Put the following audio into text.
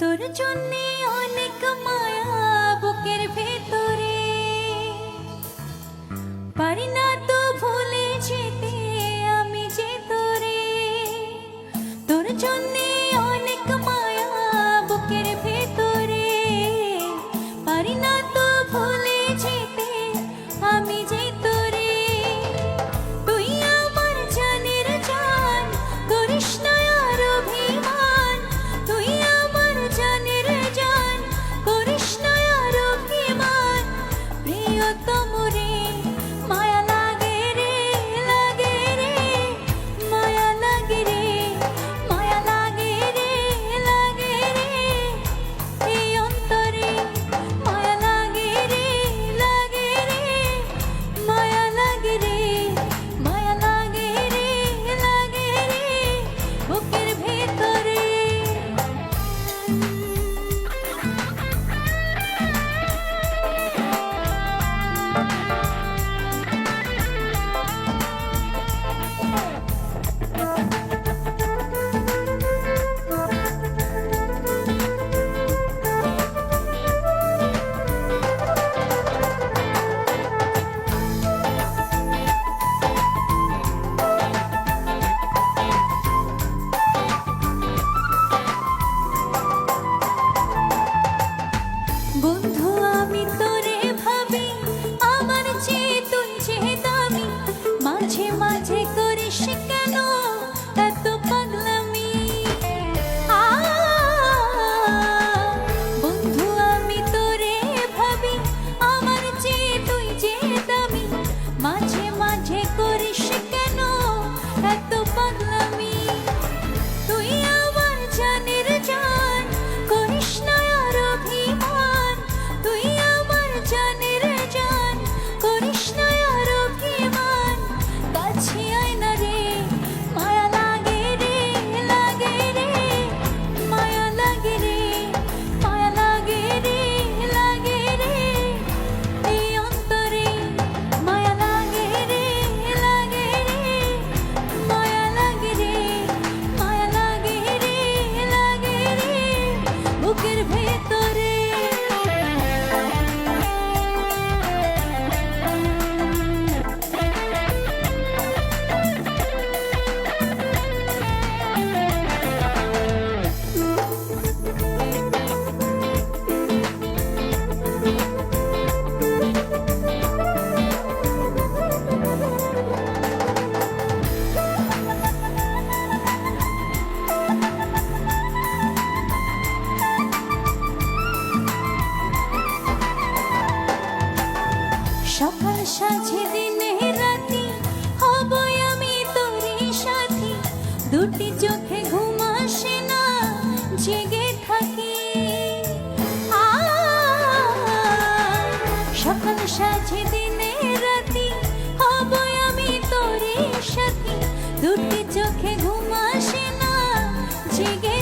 তোর জন্যে অনেক মায়া বুকের ভেতরে। পারি না তো ভুলে যেতে আমি যে তোরে। তোর জন্যে অনেক মায়া বুকের ভেতরে। পারি না তো ভুলে যেতে আমি যে তোরে। যে করিস কেন? এত সকাল সাঝে দিনে রাতি হব আমি তোরে সাথী। দুটি চোখে ঘুম আসে না, জেগে থাকি। সকাল সাঝে দিনে রাতি হব আমি তোরে সাথী। দুটি চোখে ঘুম আসে না, জেগে